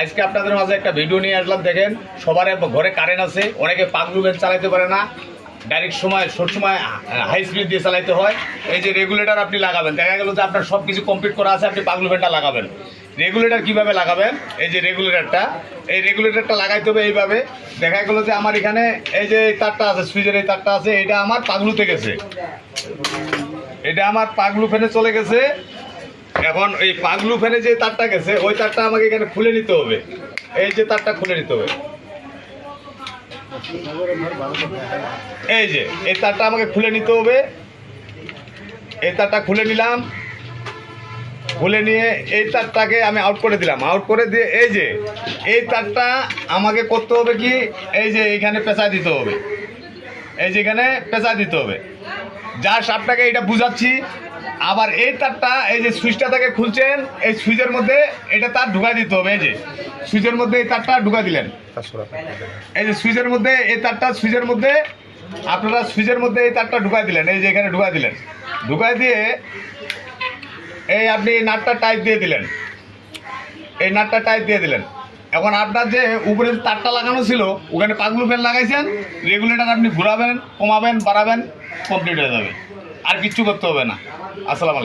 আজকে আপনাদের মাঝে একটা ভিডিও নিয়ে আসলাম, দেখেন, সবার ঘরে কারেন্ট আছে, অনেকে পাগলু ভ্যান চালাতে পারে না ডাইরেক্ট সময় সব সময় হাই স্পিড দিয়ে চালাইতে হয়। এই যে রেগুলেটর আপনি লাগাবেন, দেখা গেল যে আপনার সব কিছু কমপ্লিট করা আছে, আপনি পাগলু ভ্যানটা লাগাবেন। রেগুলেটর কীভাবে লাগাবেন? এই যে রেগুলেটরটা এই রেগুলেটরটা লাগাইতে হবে এইভাবে। দেখা গেলো যে আমার এখানে এই যে তারটা আছে, সুইচের এই তারটা আছে, এটা আমার পাগলুতে গেছে। এটা আমার পাগলু ফ্যানে চলে গেছে। এখন এই পাগলু ফ্যানে যে তারটা গেছে, ওই তারটা আমাকে এখানে খুলে নিতে হবে। এই যে তারটা খুলে নিতে হবে। এই যে, এই তারটা আমাকে খুলে নিতে হবে। এই তারটা খুলে নিলাম। খুলে নিয়ে এই তারটাকে আমি আউট করে দিলাম। আউট করে দিয়ে এই যে, এই তারটা আমাকে করতে হবে কি? এই যে এখানে পেঁচা দিতে হবে। এই যে এখানে পেঁচা দিতে হবে। যার সাপটাকে এটা বুঝাচ্ছি আবার এই তারটা, এই যে সুইচটা থেকে খুলছেন, এই সুইচের মধ্যে এটা তার ঢুকাই দিতে হবে, এই যে। সুইচের মধ্যে এই তারটা ঢুকাই দিলেন। এই যে সুইচের মধ্যে, এই তারটা সুইচের মধ্যে, আপনারা সুইচের মধ্যে এই তারটা ঢুকাই দিলেন, এই যে এখানে ঢুকাই দিলেন। ঢুকাই দিয়ে এই আপনি নাটটা টাইট দিয়ে দিলেন। এই নাটটা টাইট দিয়ে দিলেন। এখন আপনার যে উপরে তারটা লাগানো ছিল, ওখানে পাগলু ফ্যান লাগাইছেন রেগুলেটার আপনি ঘোরাবেন, কমাবেন, বাড়াবেন কমপ্লিট হয়ে যাবে। আর কিচ্ছু করতে হবে না। আসসালামু আলাইকুম।